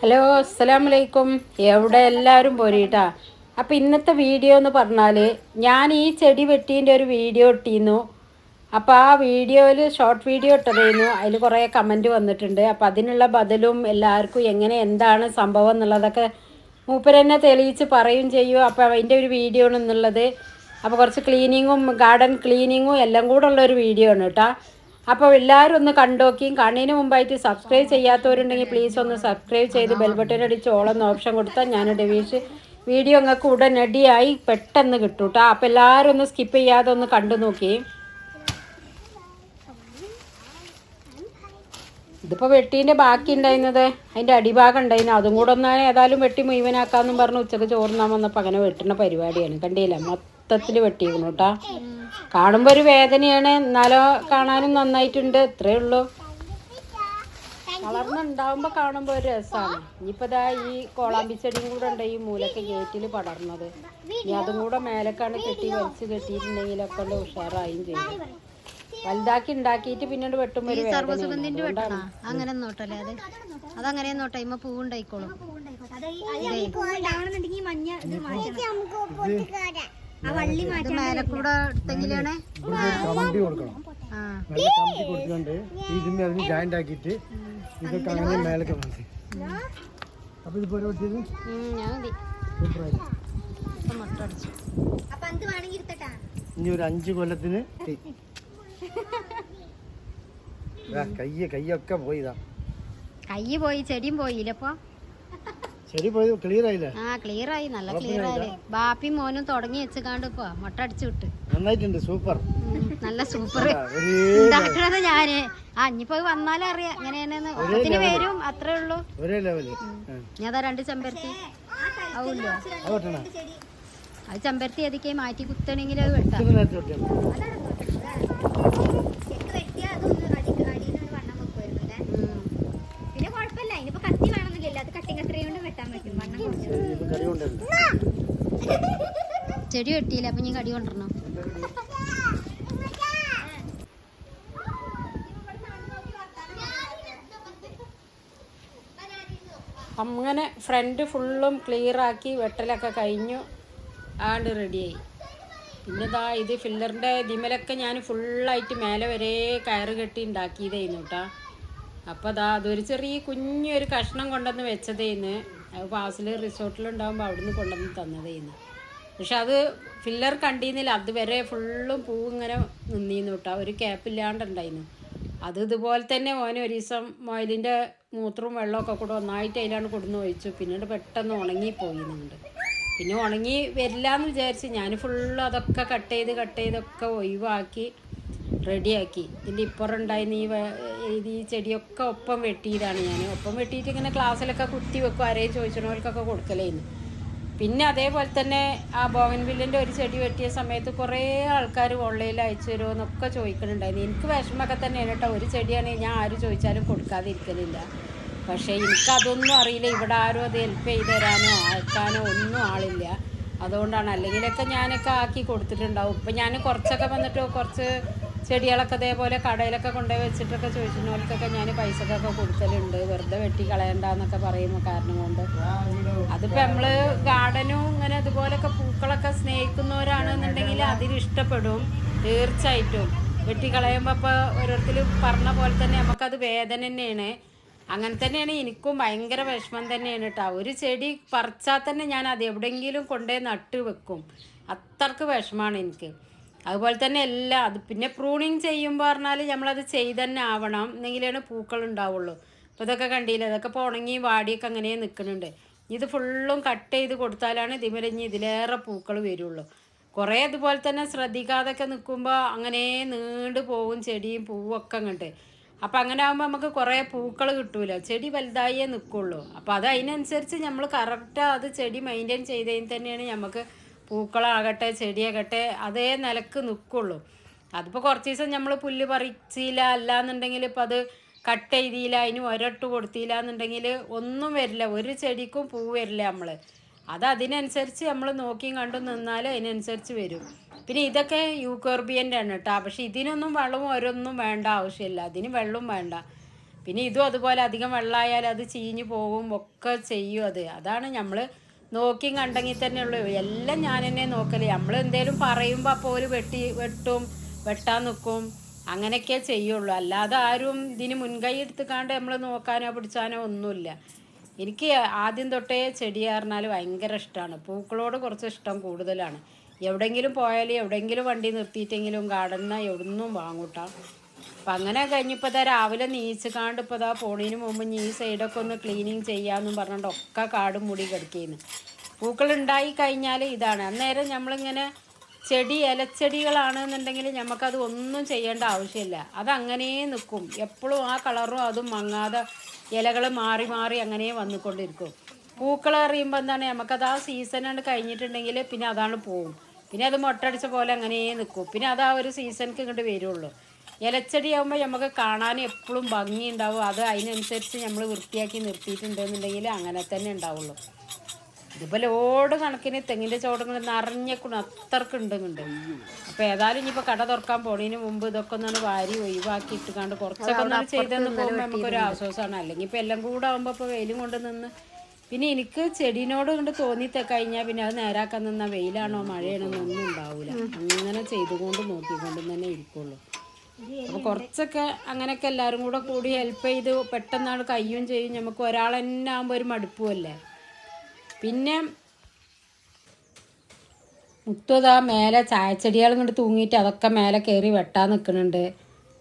Hello അസ്സലാമലൈക്കും. എവിടെ എല്ലാവരും പോരീട്ടാ? അപ്പം ഇന്നത്തെ വീഡിയോ എന്ന് പറഞ്ഞാൽ ഞാൻ ഈ ചെടി വെട്ടീന്റെ ഒരു വീഡിയോ ഇട്ടിരുന്നു അപ്പോൾ ആ വീഡിയോയിൽ ഷോർട്ട് വീഡിയോ ഇട്ടതായിരുന്നു അതിൽ കുറേ കമന്റ് വന്നിട്ടുണ്ട്. അപ്പോൾ അതിനുള്ള ബദലും എല്ലാവർക്കും എങ്ങനെ എന്താണ് സംഭവം എന്നുള്ളതൊക്കെ മൂപ്പരെന്നെ തെളിയിച്ച് പറയും ചെയ്യും. അപ്പോൾ അതിന്റെ ഒരു വീഡിയോ ആണ് അപ്പോൾ കുറച്ച് ക്ലീനിങ്ങും ഗാർഡൻ ക്ലീനിങ്ങും എല്ലാം കൂടെ ഉള്ളൊരു വീഡിയോ ആണ് കേട്ടോ. അപ്പോൾ എല്ലാവരും ഒന്ന് കണ്ടോക്കിയും കണ്ണിന് മുമ്പായിട്ട് സബ്സ്ക്രൈബ് ചെയ്യാത്തവരുണ്ടെങ്കിൽ പ്ലീസ് ഒന്ന് സബ്സ്ക്രൈബ് ചെയ്ത് ബെൽബട്ടൺ അടിച്ച് ഓളെന്ന് ഓപ്ഷൻ കൊടുത്താൽ ഞാൻ ഡെവീഷ് വീഡിയോ നിങ്ങൾക്ക് ഉടനടിയായി പെട്ടെന്ന് കിട്ടും കേട്ടോ. അപ്പോൾ എല്ലാവരും ഒന്ന് സ്കിപ്പ് ചെയ്യാതെ ഒന്ന് കണ്ടു നോക്കി. ഇതിപ്പോൾ വെട്ടീന്റെ ബാക്കി ഉണ്ടായിരുന്നത്. അതിന്റെ അടിഭാഗം ഉണ്ടായിരുന്നു. അതും കൂടെ ഒന്ന് ഏതായാലും വെട്ടി മുഴുവനാക്കാമെന്നും പറഞ്ഞ് ഉച്ചയ്ക്ക് ചോറുന്നാൻ വന്നപ്പോൾ അങ്ങനെ വെട്ടുന്ന പരിപാടിയാണ്. കണ്ടില്ല? മൊത്തത്തിൽ വെട്ടിയിരുന്നു കേട്ടോ കാണുമ്പോൾ ഒരു വേദനയാണ്. എന്നാലോ കാണാനും നന്നായിട്ടുണ്ട്. ഇത്രേ ഉള്ളൂ. വളർന്നുണ്ടാവുമ്പോൾ കാണുമ്പോൾ ഒരു രസമാണ് ഇനിയിപ്പോൾ ഇതാ ഈ കോളാമ്പിച്ചെടിയും കൂടെ ഉണ്ട്. ഈ മൂലക്ക് ഗേറ്റിൽ പടർന്നത്. ഇനി അതും കൂടെ മേലക്കാണ് കെട്ടി വലിച്ച് കെട്ടിയിട്ടുണ്ടെങ്കിലൊക്കെ ഉണ്ട് ഉഷാറായും ചെയ്യും. വലുതാക്കി ഉണ്ടാക്കിയിട്ട് പിന്നീട് വെട്ടുമ്പോൾ ഒരു അങ്ങനെ നോട്ടല്ലേ അത്. അതങ്ങനെ നോട്ടെ ഇമ്മ പൂവുണ്ടായിക്കോളും. ഉണ്ടാവണമെന്നുണ്ടെങ്കിൽ മഞ്ഞ ഇത് മാറ്റണം ആ വള്ളി ഇത് മേലെ കൂടെ എടുത്തെങ്കിലാണ്? കമണ്ടി കൊടുക്കണം. ആ. നല്ല കമണ്ടി കൊടുത്തുകൊണ്ട് ഇതിന് അതിന് ജോയിന്റ് ആക്കിയിട്ട് ഇതൊക്കെ അങ്ങനെ മേലൊക്കെ മതി അപ്പൊ ഇത് പോലെ ഇനി ഒരു അഞ്ചു കൊല്ലത്തിന് കയ്യ കയ്യ് കയ്യൊക്കെ പോയിതാ കയ്യ് പോയി ചെടിയും പോയില്ലേ അപ്പൊ ശരി പോയി ക്ലിയർ ആയില്ലേ ആ ക്ലിയർ ആയി നല്ല ക്ലിയർ ആയില്ലേ ബാപ്പി മോനും തുടങ്ങി വെച്ചുകാണ്ട് ഇപ്പൊ മുട്ട അടിച്ചു വിട്ട്. നന്നായിട്ടുണ്ട് സൂപ്പർ നല്ല സൂപ്പർ ഉണ്ടാക്കണത് ഞാൻ. ആ ഇനിയിപ്പോ വന്നാലും അറിയാം എങ്ങനെയാണെന്ന്. ഓണത്തിന് വരും അത്രേ ഉള്ളൂ. ഞാൻ അതാ രണ്ട് ചെമ്പരത്തി. ആവൂല്ലോ അത് ചെമ്പരത്തി ഏതൊക്കെ മാറ്റി കുത്തണെങ്കിലും അത് വെട്ടാം ഇത്ര നേരത്തെ വെട്ടണം ചെക്ക് വെട്ടിയാൽ അതൊന്ന് അടി അടിയിൽ നിന്ന് വണ്ണം വെക്കുമായിരുന്നു അല്ലേ ഉം. പിന്നെ കുഴപ്പമില്ല ഇതിപ്പോ കത്തി വേണമെന്നില്ല അത് കട്ടിങ് കത്രി കൊണ്ട് വെട്ടാൻ പറ്റും വണ്ണം കുറച്ച് ഇത് കറി കൊണ്ടല്ല ചെടി വെട്ടിയില്ല? അപ്പൊ ഞാൻ കടി കൊണ്ടിരണം അങ്ങനെ ഫ്രണ്ട് ഫുള്ളും ക്ലിയർ ആക്കി വെട്ടലൊക്കെ കഴിഞ്ഞു. ആണ്ട് റെഡിയായി പിന്നെ ഇതാ ഇത് ഫില്ലറിന്റെ ദിമലൊക്കെ ഞാൻ ഫുള്ളായിട്ട് മേലെ വരെ കയറ് കെട്ടി ഉണ്ടാക്കിയതായിരുന്നു കേട്ടോ അപ്പോൾ അതാ അതൊരു ചെറിയ കുഞ്ഞൊരു കഷ്ണം കൊണ്ടുവന്ന് വെച്ചതേന്ന്. അത് പാസിൽ റിസോർട്ടിലുണ്ടാകുമ്പോൾ അവിടുന്ന് കൊണ്ടുവന്ന് തന്നതേന്ന്. പക്ഷെ അത് ഫില്ലർ കണ്ടീന്നില്ല. അതുവരെ ഫുള്ളും പൂ ഇങ്ങനെ നിന്നീന്ന് കേട്ടോ. ഒരു ക്യാപ്പില്ലാണ്ടുണ്ടായിരുന്നു അത് ഇതുപോലെ തന്നെ ഓന് ഒരു ദിവസം മൊയിലിന്റെ മൂത്രവും വെള്ളമൊക്കെ കൂടെ ഒന്നായിട്ട് അതിലാണ് കൊടുന്ന് ഒഴിച്ചു. പിന്നീട് പെട്ടെന്ന് ഉണങ്ങിപ്പോയി നിന്നുണ്ട് പിന്നെ ഉണങ്ങി വരില്ല എന്ന് വിചാരിച്ച് ഞാൻ ഫുള്ള് അതൊക്കെ കട്ട് ചെയ്ത് കട്ട് ചെയ്തൊക്കെ ഒഴിവാക്കി റെഡിയാക്കി ഇതിന്റെ ഇപ്പുറം ഉണ്ടായിരുന്ന ഈ ഇത് ഈ ചെടിയൊക്കെ ഒപ്പം വെട്ടിയതാണ് ഞാൻ. ഒപ്പം വെട്ടിയിട്ട് ഇങ്ങനെ ക്ലാസ്സിലൊക്കെ കുത്തി വെക്കും. ആരെയും ചോദിച്ചണവർക്കൊക്കെ കൊടുക്കലായിരുന്നു പിന്നെ അതേപോലെ തന്നെ ആ ബോഗൻവില്ലിന്റെ ഒരു ചെടി വെട്ടിയ സമയത്ത് കുറേ ആൾക്കാർ ഓൺലൈനിൽ അയച്ചു തരുമോ എന്നൊക്കെ ചോദിക്കുന്നുണ്ടായിരുന്നു എനിക്ക് വിഷമമൊക്കെ തന്നെയാണ് കേട്ടോ. ഒരു ചെടിയാണെങ്കിൽ ഞാൻ ആര് ചോദിച്ചാലും കൊടുക്കാതിരിക്കലില്ല. പക്ഷേ എനിക്കതൊന്നും അറിയില്ല. ഇവിടെ ആരും അത് ഹെൽപ്പ് ചെയ്ത് തരാനോ അയക്കാനോ ഒന്നും ആളില്ല. അതുകൊണ്ടാണ്. അല്ലെങ്കിലൊക്കെ ഞാനൊക്കെ ആക്കി കൊടുത്തിട്ടുണ്ടാവും. ഇപ്പം ഞാൻ കുറച്ചൊക്കെ വന്നിട്ട് കുറച്ച് ചെടികളൊക്കെ ഇതേപോലെ കടയിലൊക്കെ കൊണ്ടുപോയി വെച്ചിട്ടൊക്കെ ചോദിച്ചിട്ടുള്ളവർക്കൊക്കെ ഞാൻ പൈസക്കൊക്കെ കൊടുക്കലുണ്ട്. വെറുതെ വെട്ടി കളയണ്ടെന്നൊക്കെ പറയുമ്പോൾ കാരണം കൊണ്ട്. അതിപ്പോൾ നമ്മൾ ഗാർഡനും ഇങ്ങനെ അതുപോലൊക്കെ പൂക്കളൊക്കെ സ്നേഹിക്കുന്നവരാണെന്നുണ്ടെങ്കിൽ അതിലിഷ്ടപ്പെടും തീർച്ചയായിട്ടും. വെട്ടി കളയുമ്പോൾ ഇപ്പോൾ ഓരോരുത്തർ പറഞ്ഞ പോലെ തന്നെ നമുക്കത് വേദന തന്നെയാണ്. അങ്ങനെ തന്നെയാണ് എനിക്കും ഭയങ്കര വിഷമം തന്നെയാണ് കേട്ടോ ഒരു ചെടി പറിച്ചാൽ തന്നെ ഞാൻ അത് എവിടെയെങ്കിലും കൊണ്ടുപോയി നട്ട് വെക്കും അത്രയ്ക്ക് വിഷമാണ് എനിക്ക്. അതുപോലെ തന്നെ എല്ലാം അത് പിന്നെ പ്രൂണിങ് ചെയ്യുമ്പോൾ പറഞ്ഞാൽ നമ്മളത് ചെയ്ത് തന്നെ ആവണം. എന്നെങ്കിലാണ് പൂക്കൾ ഉണ്ടാവുള്ളൂ അപ്പോൾ ഇതൊക്കെ കണ്ടില്ല? അതൊക്കെ ഇപ്പോൾ ഉണങ്ങി വാടിയൊക്കെ അങ്ങനെ നിൽക്കുന്നുണ്ട് ഇത് ഫുള്ളും കട്ട് ചെയ്ത് കൊടുത്താലാണ് ഇതിമരഞ്ഞ് ഇതിലേറെ പൂക്കൾ വരുള്ളൂ. കുറേ അതുപോലെ തന്നെ ശ്രദ്ധിക്കാതൊക്കെ നിൽക്കുമ്പോൾ അങ്ങനെ നീണ്ടു പോകും ചെടിയും പൂവൊക്കെ അങ്ങോട്ട്. അപ്പോൾ അങ്ങനെ ആകുമ്പോൾ നമുക്ക് കുറേ പൂക്കൾ കിട്ടൂല. ചെടി വലുതായേ നിൽക്കുള്ളൂ അപ്പോൾ അത് അതിനനുസരിച്ച് നമ്മൾ കറക്റ്റ് അത് ചെടി മെയിന്റെയിൻ ചെയ്തതിന് തന്നെയാണ് നമുക്ക് പൂക്കളാകട്ടെ ചെടിയാകട്ടെ അതേ നിലയ്ക്ക് നിൽക്കുള്ളൂ അതിപ്പോൾ കുറച്ച് ദിവസം നമ്മൾ പുല്ല് പറിച്ചില്ല അല്ലാന്നുണ്ടെങ്കിൽ ഇപ്പം അത് കട്ട് ചെയ്തില്ല അതിന് ഒരട്ട് കൊടുത്തില്ല എന്നുണ്ടെങ്കിൽ ഒന്നും വരില്ല. ഒരു ചെടിക്കും പൂ വരില്ല നമ്മൾ അത് അതിനനുസരിച്ച് നമ്മൾ നോക്കിയും കണ്ടും നിന്നാൽ അതിനനുസരിച്ച് വരും. പിന്നെ ഇതൊക്കെ യൂക്കോർബിയന്റെ ആണ് കേട്ടോ. പക്ഷെ ഇതിനൊന്നും വെള്ളവും ഓരോന്നും വേണ്ട ആവശ്യമില്ല. അതിന് വെള്ളവും വേണ്ട. പിന്നെ ഇതും അതുപോലെ അധികം വെള്ളമായാൽ അത് ചീഞ്ഞു പോകും ഒക്കെ ചെയ്യും അത്. അതാണ് നമ്മൾ നോക്കിയും കണ്ടെങ്കിൽ തന്നെ ഉള്ളൂ എല്ലാം ഞാൻ തന്നെ നോക്കൽ. നമ്മൾ എന്തേലും പറയുമ്പോൾ അപ്പോൾ ഒരു വെട്ടി വെട്ടും വെട്ടാൻ നിൽക്കും അങ്ങനെയൊക്കെ ചെയ്യുള്ളൂ. അല്ലാതെ ആരും ഇതിന് മുൻകൈ എടുത്തുകാണ്ട് നമ്മൾ നോക്കാനോ പിടിച്ചാനോ ഒന്നുമില്ല. എനിക്ക് ആദ്യം തൊട്ടേ ചെടി പറഞ്ഞാൽ ഭയങ്കര ഇഷ്ടമാണ് പൂക്കളോട് കുറച്ച് ഇഷ്ടം കൂടുതലാണ്. എവിടെങ്കിലും പോയാൽ എവിടെങ്കിലും വണ്ടി നിർത്തിയിട്ടെങ്കിലും ഗാർഡനിൽ എവിടുന്നും വാങ്ങൂട്ടാ. അപ്പം അങ്ങനെ കഴിഞ്ഞപ്പോൾ ഇതാ രാവിലെ നീച്ചിക്കാണ്ട് ഇപ്പോൾ ഇതാ പോണിന് മുമ്പ് ഈ സൈഡൊക്കെ ഒന്ന് ക്ലീനിങ് ചെയ്യാമെന്നും പറഞ്ഞുകൊണ്ട് ഒക്കെ കാടും മുടി കിടക്കുന്നു. പൂക്കൾ ഉണ്ടായി കഴിഞ്ഞാൽ ഇതാണ്. അന്നേരം നമ്മളിങ്ങനെ ചെടി ഇലച്ചെടികളാണെന്നുണ്ടെങ്കിൽ നമുക്കത് ഒന്നും ചെയ്യേണ്ട ആവശ്യമില്ല അതങ്ങനെ നിൽക്കും എപ്പോഴും ആ കളറും അതും മങ്ങാതെ ഇലകൾ മാറി മാറി അങ്ങനെ വന്നുകൊണ്ടിരിക്കും. പൂക്കൾ അറിയുമ്പോൾ എന്താണ്? നമുക്കത് ആ സീസണാണ് കഴിഞ്ഞിട്ടുണ്ടെങ്കിൽ പിന്നെ അതാണ് പോവും. പിന്നെ അത് മുട്ടടിച്ച പോലെ അങ്ങനെ നിൽക്കും പിന്നെ അത് ആ ഒരു സീസണിക്ക് ഇങ്ങോട്ട് വരുള്ളൂ. ഇലച്ചെടി ആകുമ്പോൾ നമുക്ക് കാണാൻ എപ്പോഴും ഭംഗി ഉണ്ടാവും അത് അതിനനുസരിച്ച് നമ്മൾ വൃത്തിയാക്കി നിർത്തിയിട്ടുണ്ടെന്നുണ്ടെങ്കിൽ അങ്ങനെ തന്നെ ഉണ്ടാവുള്ളൂ. ഇതുപോലെ ലോഡ് കണക്കിന് തെങ്ങിന്റെ ചോടങ്ങൾ നിറഞ്ഞേക്കണം അത്രയ്ക്ക് ഉണ്ടെന്നുണ്ട് അപ്പോൾ ഏതായാലും ഇനിയിപ്പോൾ കട തുറക്കാൻ പോണതിന് മുമ്പ് ഇതൊക്കെ ഒന്നാണ് വാരി ഒഴിവാക്കി ഇട്ടുകാണ്ട് കുറച്ചൊക്കെ ഒന്നാണ് ചെയ്തെന്ന് പോകുമ്പോൾ നമുക്കൊരു ആശ്വാസമാണ് അല്ലെങ്കിൽ ഇപ്പോൾ എല്ലാം കൂടെ ആകുമ്പോൾ ഇപ്പോൾ വെയിലും കൊണ്ട് നിന്ന് പിന്നെ എനിക്ക് ചെടീനോട് കൊണ്ട് തോന്നി കഴിഞ്ഞാൽ പിന്നെ അത് നേരാക്കാൻ നിന്നാൽ വെയിലാണോ മഴയാണോ ഒന്നും ഉണ്ടാവില്ല അങ്ങനെ ചെയ്തുകൊണ്ട് നോക്കിക്കൊണ്ട് തന്നെ ഇരിക്കുള്ളൂ. അപ്പോൾ കുറച്ചൊക്കെ അങ്ങനെയൊക്കെ എല്ലാവരും കൂടെ കൂടി ഹെൽപ്പ് ചെയ്ത് പെട്ടെന്നാണ് കയ്യും ചെയ്യും. നമുക്ക് ഒരാൾ തന്നെ ആകുമ്പോൾ ഒരു മടുപ്പുമല്ലേ പിന്നെ മുത്തതാ മേലെ ചായച്ചെടികൾ ഇങ്ങോട്ട് തൂങ്ങിയിട്ട് അതൊക്കെ മേലെ കയറി വെട്ടാൻ നിൽക്കുന്നുണ്ട്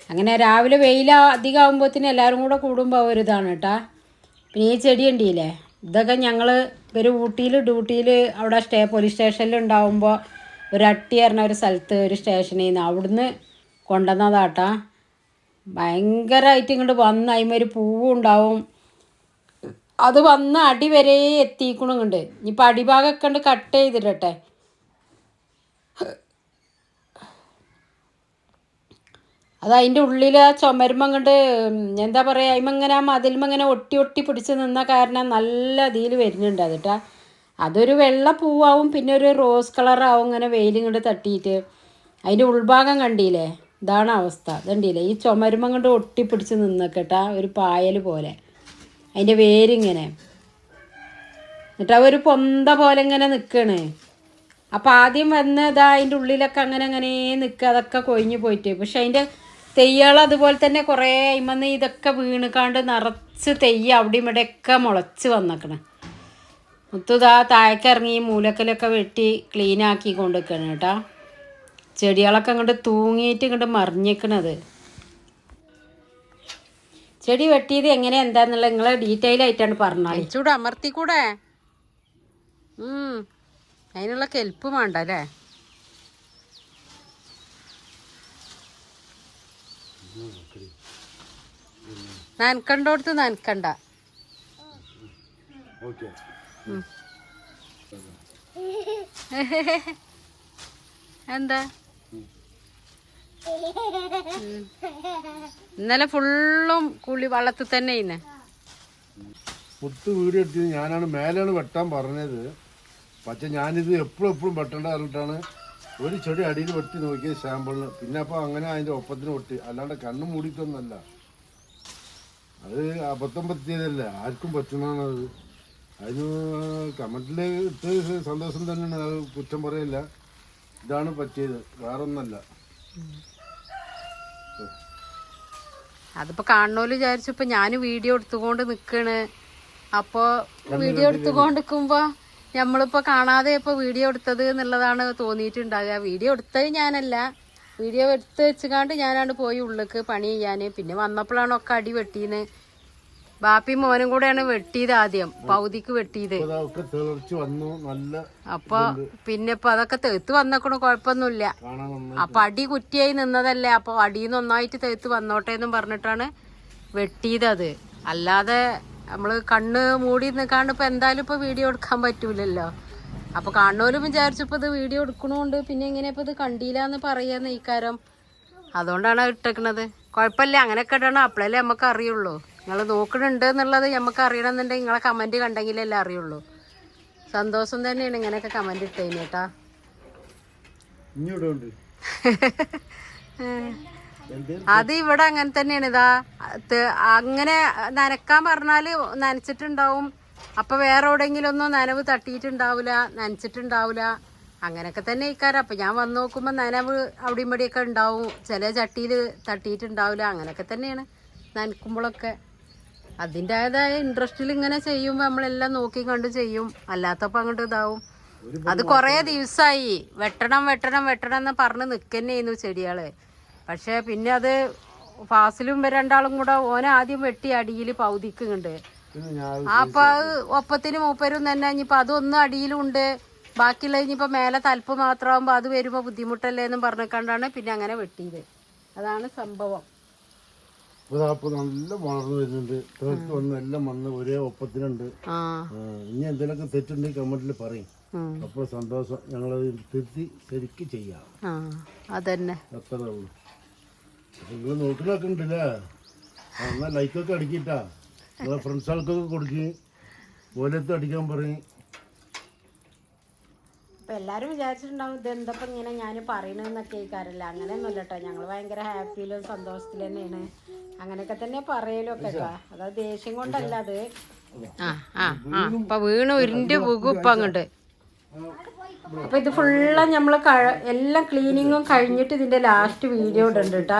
അങ്ങനെ രാവിലെ വെയിൽ അധികം ആകുമ്പോഴത്തേന് എല്ലാവരും കൂടെ കൂടുമ്പോൾ ഒരു ഇതാണ് കേട്ടാ പിന്നെ ഈ ചെടി ഉണ്ടില്ലേ ഇതൊക്കെ ഞങ്ങൾ ഒരു ഊട്ടിയിൽ ഡ്യൂട്ടിയിൽ അവിടെ സ്റ്റേ പോലീസ് സ്റ്റേഷനിൽ ഉണ്ടാവുമ്പോൾ ഒരു അട്ടി പറഞ്ഞ ഒരു സ്ഥലത്ത് ഒരു സ്റ്റേഷനിൽ നിന്ന് അവിടുന്ന് കൊണ്ടുവന്നതാട്ടാ. ഭയങ്കരമായിട്ട് ഇങ്ങോട്ട് വന്ന് അതിമൊരു പൂവുണ്ടാവും. അത് വന്ന് അടി വരെ എത്തിക്കണുണ്ട് ഇനിയിപ്പോൾ അടിഭാഗമൊക്കെ ഉണ്ട് കട്ട് ചെയ്തിട്ടെ അത് അതിന്റെ ഉള്ളിൽ ആ ചുമരുമ്പം കണ്ട് എന്താ പറയുക അതിമങ്ങനെ ആ മതിലുമ്പം ഇങ്ങനെ ഒട്ടി ഒട്ടി പിടിച്ച് നിന്ന കാരണം നല്ല ഇതിൽ വരുന്നുണ്ട് അത് കേട്ടാ അതൊരു വെള്ള പൂവാവും പിന്നെ ഒരു റോസ് കളറാവും ഇങ്ങനെ വെയിലിങ്ങോട്ട് തട്ടിയിട്ട്. അതിന്റെ ഉൾഭാഗം കണ്ടില്ലേ? ഇതാണ് അവസ്ഥ. ഇതുണ്ടില്ലേ ഈ ചുമരുമ്പം കൊണ്ട് ഒട്ടിപ്പിടിച്ച് പിടിച്ച് നിന്നേക്കട്ടാ ഒരു പായൽ പോലെ. അതിന്റെ വേരിങ്ങനെ. എന്നിട്ട് ആ ഒരു പൊന്ത പോലെ ഇങ്ങനെ നിൽക്കണേ അപ്പം ആദ്യം വന്ന് ഇതാ അതിന്റെ ഉള്ളിലൊക്കെ അങ്ങനെ അങ്ങനെ നിൽക്കുക അതൊക്കെ കൊഴിഞ്ഞു പോയിട്ട്. പക്ഷെ അതിന്റെ തെയ്യകൾ അതുപോലെ തന്നെ കുറേ ഇമ്മന്ന് ഇതൊക്കെ വീണുകാണ്ട് നിറച്ച് തെയ്യ അവിടെ ഇവിടെയൊക്കെ മുളച്ച് വന്നേക്കണേ. മുത്തുതാ ഇതാ താഴേക്കിറങ്ങി മൂലക്കലൊക്കെ വെട്ടി ക്ലീനാക്കി കൊണ്ടുവയ്ക്കണം കേട്ടാ. ചെടികളൊക്കെ അങ്ങോട്ട് തൂങ്ങിയിട്ട് ഇങ്ങോട്ട് മറിഞ്ഞേക്കണത്. ചെടി വെട്ടിയത് എങ്ങനെ എന്താന്നുള്ളത് നിങ്ങൾ ഡീറ്റെയിൽ ആയിട്ടാണ് പറഞ്ഞത് ചൂട് അമർത്തിക്കൂടെ? കൂടെ അതിനുള്ള കെൽപ്പ് വേണ്ട അല്ലേ? നനക്കണ്ടോടത്ത് നനക്കണ്ട. എന്താ. ഇന്നലെ ഫുള്ളും കുളി വള്ളത്തിൽ തന്നെ ഇന്ന് മുത്ത് വീട് എടുത്തത് ഞാനാണ് മേലാണ് വെട്ടാൻ പറഞ്ഞത്. പക്ഷെ ഞാനിത് എപ്പോഴും എപ്പോഴും വെട്ടേണ്ട പറഞ്ഞിട്ടാണ് ഒരു ചെടി അടിയിൽ വെട്ടി നോക്കിയ സാമ്പിളിന് പിന്നെ അപ്പോൾ അങ്ങനെ അതിന്റെ ഒപ്പത്തിന് വെട്ടി. അല്ലാണ്ട് കണ്ണും മൂടിക്കൊന്നല്ല അത് അബദ്ധം പറ്റിയതല്ല. ആർക്കും പറ്റുന്നതാണത്. അതിന് കമന്റിൽ ഇട്ട് സന്തോഷം തന്നെയാണ്. അത് കുറ്റം പറയില്ല. ഇതാണ് പറ്റിയത്. വേറൊന്നല്ല അതിപ്പോ കാണണോൽ വിചാരിച്ചു ഇപ്പൊ ഞാൻ വീഡിയോ എടുത്തുകൊണ്ട് നിക്കണ്. അപ്പോ വീഡിയോ എടുത്തുകൊണ്ട് നിൽക്കുമ്പോ നമ്മളിപ്പോ കാണാതെ ഇപ്പൊ വീഡിയോ എടുത്തത് എന്നുള്ളതാണ് തോന്നിയിട്ടുണ്ടാകുക വീഡിയോ എടുത്തത് ഞാനല്ല. വീഡിയോ എടുത്ത് വെച്ചുകാണ്ട് ഞാനാണ് പോയി ഉള്ളിക്ക് പണി ചെയ്യാന്. പിന്നെ വന്നപ്പോഴാണ് ഒക്കെ അടി വെട്ടീന്ന്. ബാപ്പി മോനും കൂടെയാണ് വെട്ടിയത് ആദ്യം. പൗതിക്ക് വെട്ടിയത്. അപ്പൊ പിന്നെ ഇപ്പൊ അതൊക്കെ തെത്ത് വന്നേക്കണു കുഴപ്പമൊന്നുമില്ല. അപ്പൊ അടി കുറ്റിയായി നിന്നതല്ലേ. അപ്പൊ അടിയിൽ ഒന്നായിട്ട് തെത്ത് വന്നോട്ടെ എന്നും പറഞ്ഞിട്ടാണ് വെട്ടിയത് അത്. അല്ലാതെ നമ്മൾ കണ്ണ് മൂടി നിൽക്കാണ്ട് ഇപ്പൊ എന്തായാലും ഇപ്പൊ വീഡിയോ എടുക്കാൻ പറ്റൂലല്ലോ. അപ്പൊ കാണുന്നവരും വിചാരിച്ചപ്പോ ഇത് വീഡിയോ എടുക്കണോണ്ട് പിന്നെ എങ്ങനെ ഇപ്പൊ ഇത് കണ്ടില്ല എന്ന് പറയാന്ന് ഈക്കാരം അതുകൊണ്ടാണ് ഇട്ടേക്കണത്. കുഴപ്പമില്ല അങ്ങനെയൊക്കെ ഇടണം. അപ്പോഴല്ലേ നമുക്ക് അറിയുള്ളൂ നിങ്ങൾ നോക്കണുണ്ട് എന്നുള്ളത് നമുക്ക് അറിയണമെന്നുണ്ടെങ്കിൽ നിങ്ങളെ കമന്റ് കണ്ടെങ്കിലല്ലേ അറിയുള്ളൂ. സന്തോഷം തന്നെയാണ് ഇങ്ങനെയൊക്കെ കമന്റ് ഇട്ടേന് കേട്ടാ. അത് ഇവിടെ അങ്ങനെ തന്നെയാണ്. ഇതാ അങ്ങനെ നനക്കാൻ പറഞ്ഞാൽ നനച്ചിട്ടുണ്ടാവും. അപ്പം വേറെ എവിടെയെങ്കിലും ഒന്നും നനവ് തട്ടിയിട്ടുണ്ടാവില്ല നനച്ചിട്ടുണ്ടാവില്ല അങ്ങനെയൊക്കെ തന്നെ ഇക്കാരം അപ്പം ഞാൻ വന്ന് നോക്കുമ്പോൾ നനവ് അവിടെയും ഇവിടെയൊക്കെ ഉണ്ടാവും. ചില ചട്ടിയിൽ തട്ടിയിട്ടുണ്ടാവില്ല. അങ്ങനെയൊക്കെ തന്നെയാണ് നനക്കുമ്പോഴൊക്കെ. അതിന്റെതായ ഇൻട്രസ്റ്റിൽ ഇങ്ങനെ ചെയ്യുമ്പോൾ നമ്മളെല്ലാം നോക്കി കണ്ട് ചെയ്യും. അല്ലാത്തപ്പോൾ അങ്ങോട്ട് ഇതാവും. അത് കുറേ ദിവസമായി വെട്ടണം വെട്ടണം വെട്ടണം എന്ന് പറഞ്ഞ് നിൽക്കന്നെയായിരുന്നു ചെടികൾ. പക്ഷേ പിന്നെ അത് ഫാസിലും രണ്ടാളും കൂടെ ഓനെ ആദ്യം വെട്ടി അടിയിൽ പൗതിക്കുന്നുണ്ട്. അപ്പൊ ഒപ്പത്തിന് മൂപ്പരും തന്നെ ഇനിയിപ്പോ അതൊന്നും അടിയിലുണ്ട്. ബാക്കിയുള്ള ഇനിയിപ്പോ മേലെ തലപ്പ് മാത്രമാകുമ്പോ അത് വരുമ്പോ ബുദ്ധിമുട്ടല്ലേ എന്നും പറഞ്ഞിട്ടാണ് പിന്നെ അങ്ങനെ വെട്ടിയത്. അതാണ് സംഭവം. ഇപ്പൊ ദാ നല്ല വളർന്നു വരുന്നുണ്ട്. തേർത്ത് വന്ന് എല്ലാം വന്ന് ഒരേ ഒപ്പത്തിനുണ്ട് ഇനി എന്തെങ്കിലുമൊക്കെ തെറ്റുണ്ടെങ്കിൽ കമന്റിൽ പറയും. അപ്പോൾ സന്തോഷം. ഞങ്ങളത് തിരുത്തി ശരിക്ക് ചെയ്യാം. ആ അതന്നെ. അത്രേ ഉള്ളൂ. നിങ്ങൾ നോട്ടിലൊക്കെ ഉണ്ടല്ലേ? എന്നാൽ എന്നാ ലൈക്കൊക്കെ അടിക്കിട്ടാ. നിങ്ങളെ ഫ്രണ്ട്സുകൾക്കൊക്കെ കൊടുക്കി. ഓലത്ത് അടിക്കാൻ പറയും. ഇപ്പൊ എല്ലാരും വിചാരിച്ചിട്ടുണ്ടാവും ഇത് എന്താ ഇങ്ങനെ ഞാൻ പറയണെന്നൊക്കെ ഈ കാര്യമില്ല. അങ്ങനെയൊന്നുമല്ല കേട്ടോ ഞങ്ങൾ ഭയങ്കര ഹാപ്പിയിലും സന്തോഷത്തിൽ തന്നെയാണ്. അങ്ങനെയൊക്കെ തന്നെ പറയലൊക്കെ കേട്ടോ. അതായത് ദേഷ്യം കൊണ്ടല്ല അത്. ആ ആ ആ. ഇപ്പൊ വീണ് ഉരുണ്ട് പോകും ഇപ്പൊ അങ്ങോട്ട്. അപ്പൊ ഇത് ഫുള്ള് നമ്മൾ എല്ലാം ക്ലീനിങ്ങും കഴിഞ്ഞിട്ട് ഇതിന്റെ ലാസ്റ്റ് വീഡിയോ ഇടുന്നുണ്ട് കേട്ടാ.